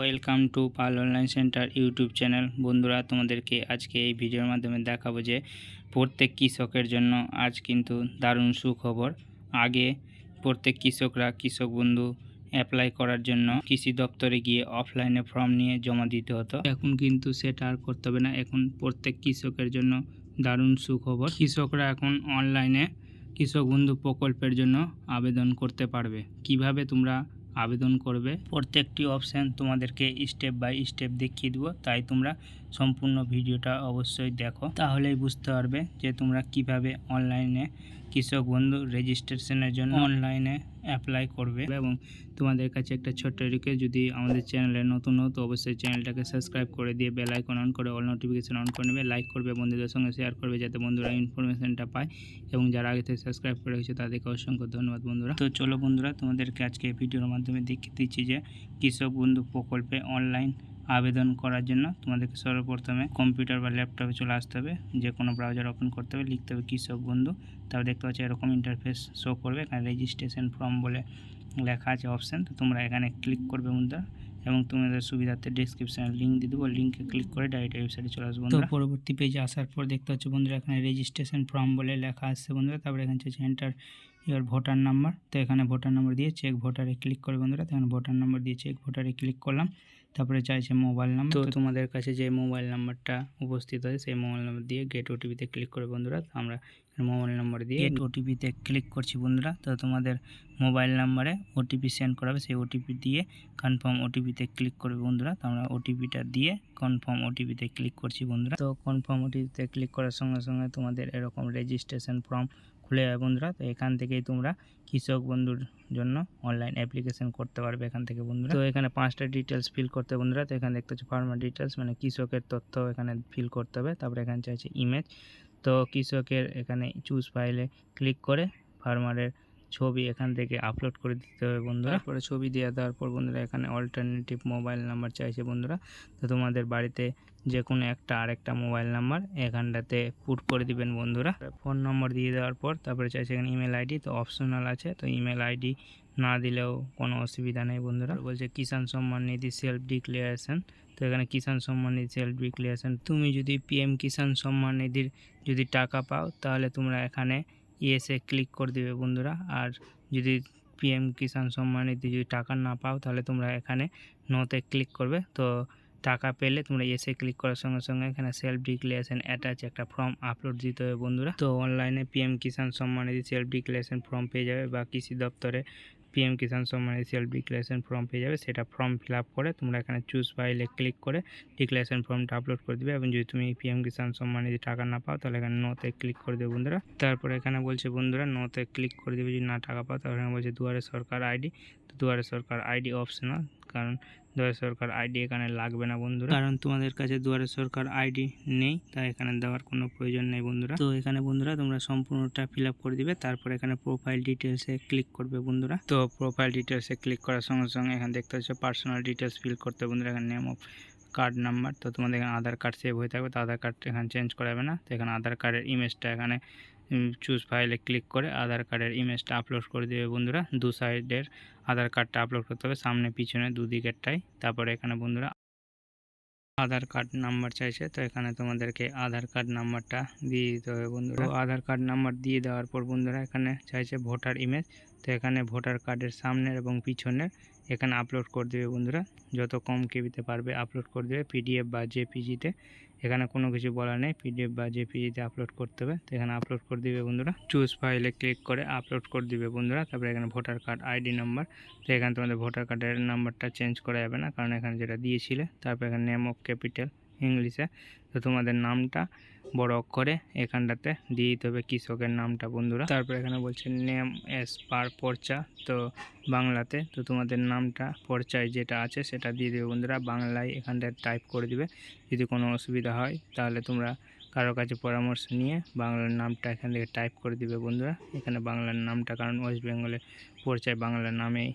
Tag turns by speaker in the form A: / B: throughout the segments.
A: Welcome to Pal online centre YouTube channel বন্ধুরা, তোমাদেরকে আজকে এই ভিডিওর মাধ্যমে দেখাবো যে প্রত্যেক কৃষকের জন্য আজ কিন্তু দারুণ সুখবর। আগে প্রত্যেক কৃষকরা, কৃষক বন্ধু অ্যাপ্লাই করার জন্য কৃষি দপ্তরে গিয়ে অফলাইনে ফর্ম নিয়ে জমা দিতে হতো। এখন কিন্তু সেটা আর করতে হবে না। এখন প্রত্যেক কৃষকের জন্য দারুণ সুখবর। কৃষকরা এখন অনলাইনে কৃষক বন্ধু প্রকল্পের জন্য আবেদন করতে পারবে। কীভাবে তোমরা আবেদন করবে। প্রত্যেকটি অপশান তোমাদেরকে স্টেপ বাই স্টেপ দেখিয়ে দেবো। তাই তোমরা সম্পূর্ণ ভিডিওটা অবশ্যই দেখো। তাহলেই বুঝতে পারবে যে তোমরা কীভাবে অনলাইনে কৃষক বন্ধু রেজিস্ট্রেশনের জন্য অনলাইনে অ্যাপ্লাই করবে। এবং তোমাদের কাছে একটা ছোট্ট রিকোয়েস্ট যদি আমাদের চ্যানেলে নতুন হতো অবশ্যই চ্যানেলটাকে সাবস্ক্রাইব করে দিয়ে বেল আইকন অন করে অল নোটিফিকেশন অন করে নেবে। লাইক করবে, বন্ধুদের সঙ্গে শেয়ার করবে, যাতে বন্ধুরা ইনফরমেশনটা পায়। এবং যারা আগে থেকে সাবস্ক্রাইব করে রেখেছে, তাদেরকে অসংখ্য ধন্যবাদ, বন্ধুরা। তো চলো বন্ধুরা, তোমাদেরকে আজকে ভিডিওর মাধ্যমে দেখিয়ে দিচ্ছি যে কৃষক বন্ধু প্রকল্পে অনলাইন আবেদন করার জন্য তোমাদেরকে সর্বপ্রথমে কম্পিউটার বা ল্যাপটপে চলে আসতে হবে। যে কোনো ব্রাউজার ওপেন করতে হবে লিখতে হবে কৃষক বন্ধু। তারপর দেখতে পাচ্ছি এরকম ইন্টারফেস শো করবে এখানে রেজিস্ট্রেশন ফর্ম বলে লেখা আছে অপশান তো তোমরা এখানে ক্লিক করবে বন্ধুরা এবং তোমাদের সুবিধার্থে ডিসক্রিপশানে লিঙ্ক দিয়ে দেবো। লিঙ্কে ক্লিক করে ডাইরেক্ট ওয়েবসাইটে চলে আসব তো পরবর্তী পেজে আসার পর দেখতে পাচ্ছ বন্ধুরা এখানে রেজিস্ট্রেশন ফর্ম বলে লেখা আসছে বন্ধুরা। তারপরে এখানে হচ্ছে এন্টার ইয়ার ভোটার নাম্বার তো এখানে ভোটার নাম্বার দিয়ে চেক ভোটারে ক্লিক করে বন্ধুরা। তো এখানে ভোটার নাম্বার দিয়ে চেক ভোটারে ক্লিক করলাম। তারপরে চাইছে মোবাইল নাম্বার তো তোমাদের কাছে যে মোবাইল নাম্বারটা উপস্থিত হয় সেই মোবাইল নাম্বার দিয়ে গেট ওটিপিতে ক্লিক করে বন্ধুরা। তো আমরা মোবাইল নাম্বার দিয়ে গেট ওটিপিতে ক্লিক করছি বন্ধুরা। তো তোমাদের মোবাইল নাম্বারে ওটিপি সেন্ড করাবে সেই ওটিপি দিয়ে কনফার্ম ওটিপিতে ক্লিক করবে বন্ধুরা। তো আমরা ওটিপিটা দিয়ে কনফার্ম ওটিপিতে ক্লিক করছি বন্ধুরা। তো কনফার্ম ওটিপিতে ক্লিক করার সঙ্গে সঙ্গে তোমাদের এরকম রেজিস্ট্রেশন ফর্ম খুলে যাবে বন্ধুরা। তো এখান থেকেই তোমরা কৃষক বন্ধুর জন্য অনলাইন অ্যাপ্লিকেশন করতে পারবে এখান থেকে বন্ধুরা। তো এখানে পাঁচটা ডিটেলস ফিল করতে বন্ধুরা। তো এখানে দেখতে হচ্ছে ফার্মার ডিটেলস মানে কৃষকের তথ্য এখানে ফিল করতে হবে। তারপরে এখানে চাইছে ইমেজ তো কৃষকের এখানে চুজ ফাইলে ক্লিক করে ফার্মারের ছবি এখান থেকে আপলোড করে দিতে হবে বন্ধুরা। তারপরে ছবি দেওয়া দেওয়ার পর বন্ধুরা, এখানে অল্টারনেটিভ মোবাইল নাম্বার চাইছে বন্ধুরা। তো তোমাদের বাড়িতে যে কোনো একটা আরেকটা মোবাইল নাম্বার এখানটাতে পুট করে দিবেন বন্ধুরা। ফোন নম্বর দিয়ে দেওয়ার পর তারপরে চাইছে এখানে ইমেল আইডি তো অপশনাল আছে। তো ইমেল আইডি না দিলেও কোনো অসুবিধা নেই বন্ধুরা। বলছে, কিষাণ সম্মান নিধি সেলফ ডিক্লিয়ারেশন তো এখানে কিষাণ সম্মান নিধি সেলফ ডিক্লিয়ারেশন তুমি যদি পিএম কিষাণ সম্মান নিধির যদি টাকা পাও, তাহলে তোমরা এখানে ইয়েসে ক্লিক করে দেবে বন্ধুরা। আর যদি পিএম কিষাণ সম্মান নিধি যদি টাকা না পাও, তাহলে তোমরা এখানে নোতে ক্লিক করবে। তো টাকা পেলে তোমরা এসে ক্লিক করার সঙ্গে সঙ্গে এখানে সেলফ ডিক্লারেশন অ্যাটাচ একটা ফর্ম আপলোড দিতে হবে বন্ধুরা। তো অনলাইনে PM Kisan Samman Nidhi self declaration form পেয়ে যাবে বা কৃষি দপ্তরে PM Kisan Samman এসিয়াল declaration form পেয়ে যাবে সেটা ফর্ম ফিল করে তোমরা এখানে চুজ ফাইলে ক্লিক করে ডিক্লারেশন ফর্মটা আপলোড করে দেবে। এবং যদি তুমি পিএম কিষাণ সম্মান যদি টাকা না পাও, তাহলে এখানে নোতে ক্লিক করে দেবে বন্ধুরা। তারপরে এখানে বলছে বন্ধুরা নোতে ক্লিক করে দেবে। যদি না টাকা পাও, তাহলে এখানে বলছে দুয়ারে সরকার আইডি তো দুয়ারে সরকার আইডি অপশনাল কারণ দুয়ারে সরকার আইডি এখানে লাগবে না বন্ধুরা। কারণ তোমাদের কাছে দুয়ারে সরকার আইডি নেই তাই এখানে দেওয়ার কোনো প্রয়োজন নেই বন্ধুরা। তো এখানে বন্ধুরা তোমরা সম্পূর্ণটা ফিল আপ করে দিবে তারপর এখানে প্রোফাইল ডিটেলসে ক্লিক করবে বন্ধুরা। তো প্রোফাইল ডিটেলসে ক্লিক করার সঙ্গে সঙ্গে এখানে দেখতে হচ্ছে পার্সোনাল ডিটেলস ফিল করতে বন্ধুরা এখানে নেম অফ কার্ড নাম্বার তো তোমাদের এখানে আধার কার্ড সেভ হয়ে থাকবে তো আধার কার্ড এখানে চেঞ্জ করাবে না। তো এখানে আধার কার্ডের ইমেজটা এখানে চুজ ফাইলে ক্লিক করে আধার কার্ডের ইমেজটা আপলোড করে দেবে বন্ধুরা। দু সাইডের আধার কার্ডটা আপলোড করতে হবে সামনে পিছনে দুদিকেরটাই তারপরে এখানে বন্ধুরা আধার কার্ড নাম্বার চাইছে তো এখানে তোমাদেরকে আধার কার্ড নাম্বারটা দিয়ে দিতে হবে বন্ধুরা। আধার কার্ড নাম্বার দিয়ে দেওয়ার পর বন্ধুরা এখানে চাইছে ভোটার ইমেজ তো এখানে ভোটার কার্ডের সামনের এবং পিছনের এখানে আপলোড করে দেবে বন্ধুরা। যত কম কেবিতে পারবে আপলোড করে দেবে পিডিএফ বা জেপিজিতে এখানে কোনো কিছু বলা নেই পিডিএফ বা জেপিজিতে আপলোড করতে হবে। তো এখানে আপলোড করে দিবে বন্ধুরা। চুজ ফাইলে ক্লিক করে আপলোড করে দিবে বন্ধুরা। তারপরে এখানে ভোটার কার্ড আইডি নাম্বার তো এখানে তোমাদের ভোটার কার্ডের নাম্বারটা চেঞ্জ করা যাবে না, কারণ এখানে যেটা দিয়েছিলে, তারপর এখানে নেম অফ ক্যাপিটাল ইংলিশে। তো তোমাদের নামটা বড় অক্ষরে এখানটাতে দিয়ে দিতে হবে কৃষকের নামটা, বন্ধুরা। তারপর এখানে বলছে, নেম এস পার পর্চা। তো বাংলাতে, তো তোমাদের নামটা, পর্চায় যেটা আছে সেটা দিয়ে দেবে, বন্ধুরা। বাংলায় এখানটায় টাইপ করে দিবে। যদি কোনো অসুবিধা হয়, তাহলে তোমরা কারও কাছে পরামর্শ নিয়ে বাংলার নামটা এখান থেকে টাইপ করে দিবে, বন্ধুরা। এখানে বাংলার নামটা, কারণ ওয়েস্ট বেঙ্গলে পর্চায় বাংলার নামেই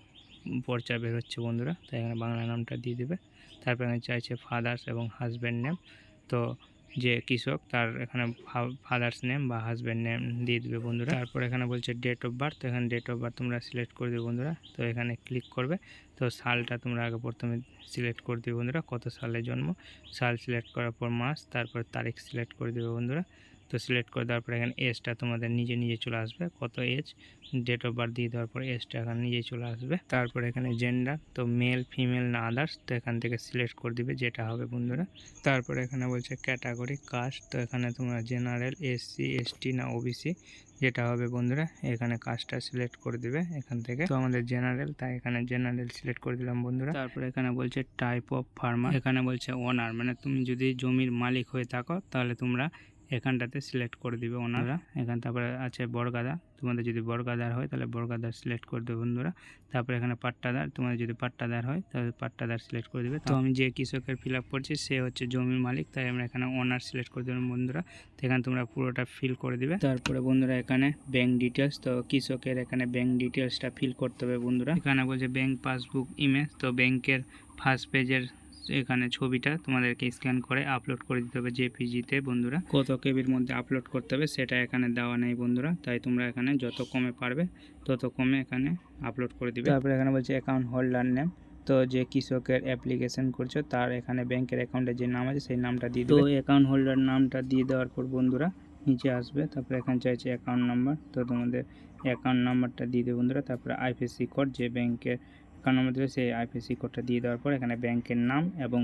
A: পর্চা বের হচ্ছে, বন্ধুরা। তাই এখানে বাংলা নামটা দিয়ে দেবে। তারপর এখানে চাইছে ফাদার্স এবং হাজব্যান্ড নেম তো যে কৃষক, তার এখানে ফাদার্স নেম বা হাজব্যান্ড নেম দিয়ে দেবে বন্ধুরা। তারপর এখানে বলছে ডেট অফ বার্থ তো এখানে ডেট অফ বার্থ তোমরা সিলেক্ট করে দেবে বন্ধুরা। তো এখানে ক্লিক করবে। তো সালটা তোমরা আগে প্রথমে সিলেক্ট করে দেবে বন্ধুরা। কত সালে জন্ম? সাল সিলেক্ট করার পর মাস, তারপর তারিখ সিলেক্ট করে দেবে বন্ধুরা। তো সিলেক্ট করে দেওয়ার পর এখানে এজটা তোমাদের নিজে নিজে চলে আসবে। কত এজ ডেট অফ বার্থ দিয়ে দেওয়ার পর এজটা এখানে নিজেই চলে আসবে। তারপর এখানে জেন্ডার তো মেল ফিমেল না আদার্স তো এখান থেকে সিলেক্ট করে দিবে যেটা হবে বন্ধুরা। তারপর এখানে বলছে ক্যাটাগরি কাস্ট তো এখানে তোমরা জেনারেল এসসি এসটি না ওবিসি যেটা হবে বন্ধুরা, এখানে কাজটা সিলেক্ট করে দিবে এখান থেকে। তো আমাদের জেনারেল তাই এখানে জেনারেল সিলেক্ট করে দিলাম বন্ধুরা। তারপর এখানে বলছে টাইপ অফ ফার্মার এখানে বলছে ওনার মানে তুমি যদি জমির মালিক হয়ে থাকো, তাহলে তোমরা এখানটাতে সিলেক্ট করে দিবে ওনারা। এখান তারপরে আছে বড়গাদা তোমাদের যদি বড়গাদার হয় তাহলে বড়গাদার সিলেক্ট করে দেবে বন্ধুরা। তারপরে এখানে পাট্টাদার। তোমাদের যদি পাট্টাদার হয় তাহলে পাট্টাদার সিলেক্ট করে দেবে। তো আমি যে কৃষকের ফিল আপ করছি সে হচ্ছে জমির মালিক। তাই আমরা এখানে ওনার সিলেক্ট করে দেবেন বন্ধুরা। তো এখানে তোমরা পুরোটা ফিল করে দিবে। তারপরে বন্ধুরা এখানে ব্যাংক ডিটেলস তো কৃষকের এখানে ব্যাংক ডিটেলসটা ফিল করতে হবে বন্ধুরা। এখানে বলছে ব্যাংক পাসবুক ইমেজ তো ব্যাংকের ফার্স্ট পেজের এখানে ছবিটা তোমাদেরকে স্ক্যান করে আপলোড করে দিতে হবে জেপিজিতে বন্ধুরা। কত কেবির মধ্যে আপলোড করতে হবে সেটা এখানে দেওয়া নেই বন্ধুরা। তাই তোমরা এখানে যত কমে পারবে তত কমে এখানে আপলোড করে দিবে। তারপরে এখানে বলছে অ্যাকাউন্ট হোল্ডার নেম তো যে কৃষকের অ্যাপ্লিকেশন করছ তার এখানে ব্যাংকের অ্যাকাউন্টে যে নাম আছে সেই নামটা দিয়ে তো অ্যাকাউন্ট হোল্ডার নামটা দিয়ে দেওয়ার পর বন্ধুরা নিচে আসবে। তারপরে এখানে চাইছে অ্যাকাউন্ট নাম্বার তো তোমাদের অ্যাকাউন্ট নাম্বারটা দিয়ে দেবে বন্ধুরা। তারপরে আইপিসি কোড যে ব্যাংকের অ্যাকাউন্ট নাম্বার দেবে সেই আইপিসি কোডটা দিয়ে দেওয়ার পর এখানে ব্যাংকের নাম এবং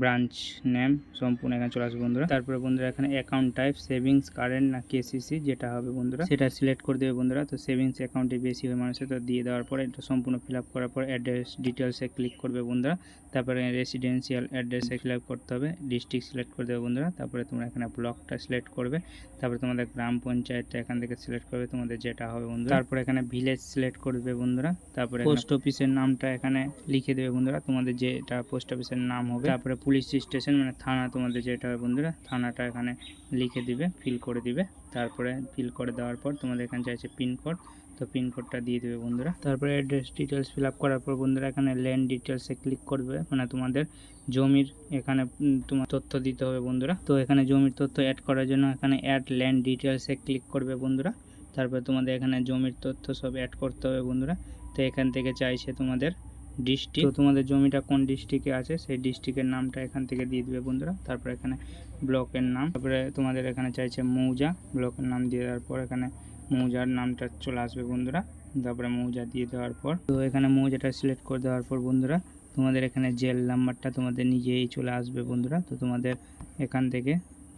A: ব্রাঞ্চ নেম সম্পূর্ণ এখানে চলে আসবে বন্ধুরা। তারপরে বন্ধুরা এখানে অ্যাকাউন্ট টাইপ সেভিংস কারেন্ট না কেসিসি যেটা হবে বন্ধুরা। সেটা সিলেক্ট করে দেবে বন্ধুরা। তো সেভিংস অ্যাকাউন্টে বেশি হয় মানুষের তো দিয়ে দেওয়ার পরে এটা সম্পূর্ণ ফিল আপ করার পর অ্যাড্রেস ডিটেলসে ক্লিক করবে বন্ধুরা। তারপরে রেসিডেন্সিয়াল অ্যাড্রেসে সিলেক্ট করতে হবে ডিস্ট্রিক্ট সিলেক্ট করে দেবে বন্ধুরা। তারপরে তোমরা এখানে ব্লকটা সিলেক্ট করবে। তারপরে তোমাদের গ্রাম পঞ্চায়েতটা এখান থেকে সিলেক্ট করবে, তোমাদের যেটা হবে বন্ধুরা। তারপরে এখানে ভিলেজ সিলেক্ট করবে বন্ধুরা। তারপরে পোস্ট অফিসের নামটা এখানে লিখে দেবে বন্ধুরা। তোমাদের যেটা পোস্ট অফিসের নাম হবে। তারপরে পুলিশ স্টেশন মানে থানা তোমাদের যেটা হবে বন্ধুরা, থানাটা এখানে লিখে দিবে ফিল করে দিবে। তারপরে ফিল করে দেওয়ার পর তোমাদের এখানে চাইছে পিনকোড তো পিনকোডটা দিয়ে দেবে বন্ধুরা। তারপরে অ্যাড্রেস ডিটেলস ফিল আপ করার পর বন্ধুরা এখানে ল্যান্ড ডিটেলসে ক্লিক করবে মানে তোমাদের জমির এখানে তোমার তথ্য দিতে হবে বন্ধুরা। তো এখানে জমির তথ্য অ্যাড করার জন্য এখানে অ্যাড ল্যান্ড ডিটেলসে ক্লিক করবে বন্ধুরা। তারপরে তোমাদের এখানে জমির তথ্য সব অ্যাড করতে হবে বন্ধুরা। তো এখান থেকে চাইছে তোমাদের ডিস্ট্রিক্ট তো তোমাদের জমিটা কোন ডিস্ট্রিক্টে আছে, সেই ডিস্ট্রিক্টের নামটা এখান থেকে দিয়ে দিবে বন্ধুরা। তারপরে এখানে ব্লকের নাম। তারপরে তোমাদের এখানে চাইছে মৌজা। ব্লকের নাম দিয়ে দেওয়ার পর এখানে মৌজার নামটা চলে আসবে বন্ধুরা। তারপরে মৌজা দিয়ে দেওয়ার পর। তো এখানে মৌজাটা সিলেক্ট করে দেওয়ার পর বন্ধুরা, তোমাদের এখানে জেল নাম্বারটা তোমাদের নিজেই চলে আসবে বন্ধুরা। তো তোমাদের এখান থেকে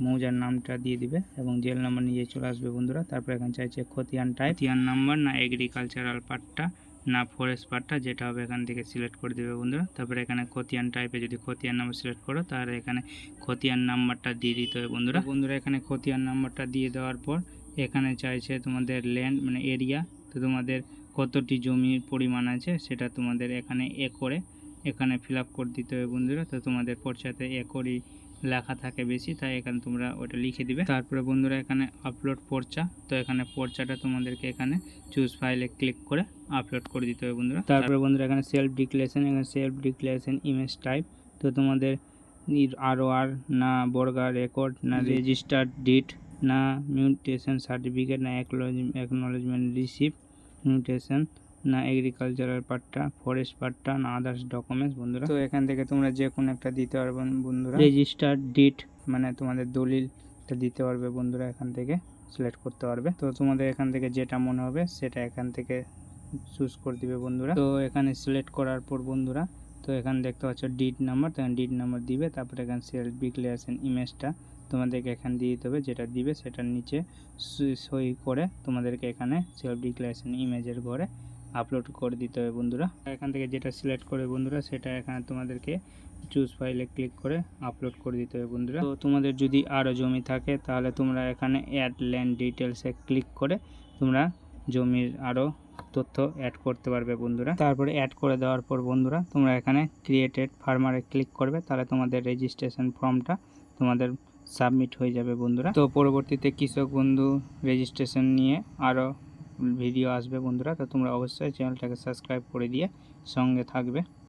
A: মৌজার নামটা দিয়ে দিবে এবং জেল নাম্বার নিজেই চলে আসবে বন্ধুরা। তারপর এখানে চাইছে খতিয়ান টাইপ খতিয়ান নাম্বার না এগ্রিকালচারাল পার্টটা না ফরেস্ট পার্টটা যেটা হবে এখান থেকে সিলেক্ট করে দেবে বন্ধুরা। তারপরে এখানে খতিয়ান টাইপে যদি খতিয়ান নাম্বার সিলেক্ট করো, তাহলে এখানে খতিয়ান নাম্বারটা দিয়ে দিতে হবে বন্ধুরা। বন্ধুরা, এখানে খতিয়ান নাম্বারটা দিয়ে দেওয়ার পর এখানে চাইছে তোমাদের ল্যান্ড মানে এরিয়া তো তোমাদের কতটি জমির পরিমাণ আছে সেটা তোমাদের এখানে একরে এখানে ফিল আপ করে দিতে হবে বন্ধুরা। তো তোমাদের পর্চাতে এ একরই লেখা থাকে বেশি তাই এখানে তোমরা ওটা লিখে দিবে। তারপরে বন্ধুরা এখানে আপলোড পর্চা। তো এখানে পর্চাটা তোমাদেরকে এখানে চুজ ফাইলে ক্লিক করে আপলোড করে দিতে হবে বন্ধুরা। তারপরে বন্ধুরা এখানে সেলফ ডিক্লারেশন এখানে সেলফ ডিক্লারেশন ইমেজ টাইপ তো তোমাদের আর আর না বর্গা রেকর্ড না রেজিস্টার্ড ডিট না মিউটেশন সার্টিফিকেট না অ্যাকনোলেজমেন্ট রিসিপ্ট মিউটেশন না এগ্রিকালচারাল পার্টটা ফরেস্ট পার্টটা না আদার্স ডকুমেন্টস বন্ধুরা। তো এখান থেকে তোমরা যে কোনো একটা দিতে পারবে বন্ধুরা। রেজিস্টার্ড ডিট মানে তোমাদের দলিলটা দিতে পারবে বন্ধুরা এখান থেকে সিলেক্ট করতে পারবে। তো তোমাদের এখান থেকে যেটা মনে হবে সেটা এখান থেকে চুজ করে দিবে বন্ধুরা। তো এখানে সিলেক্ট করার পর বন্ধুরা তো এখানে দেখতে পাচ্ছ ডিট নাম্বার তো ডিট নাম্বার দিবে তারপরে এখানে সেলফ ডিক্লারেশন ইমেজটা তোমাদেরকে এখানে দিয়ে দিতে হবে যেটা দিবে সেটার নিচে সই- সই করে তোমাদেরকে এখানে সেলফ ডিক্লারেশন ইমেজের ঘরে আপলোড করে দিতে হবে বন্ধুরা। এখান থেকে যেটা সিলেক্ট করে বন্ধুরা, সেটা এখানে তোমাদেরকে চুজ ফাইলে ক্লিক করে আপলোড করে দিতে হবে বন্ধুরা। তো তোমাদের যদি আরও জমি থাকে, তাহলে তোমরা এখানে অ্যাড ল্যান্ড ডিটেলসে ক্লিক করে তোমরা জমির আরও তথ্য অ্যাড করতে পারবে বন্ধুরা। তারপরে অ্যাড করে দেওয়ার পর বন্ধুরা, তোমরা এখানে ক্রিয়েটেড ফার্মারে ক্লিক করবে, তাহলে তোমাদের রেজিস্ট্রেশন ফর্মটা তোমাদের সাবমিট হয়ে যাবে বন্ধুরা। তো পরবর্তীতে কৃষক বন্ধু রেজিস্ট্রেশন নিয়ে আরও ভিডিও আসবে বন্ধুরা তো তোমরা অবশ্যই চ্যানেলটাকে সাবস্ক্রাইব করে দিয়ে সঙ্গে থাকবে।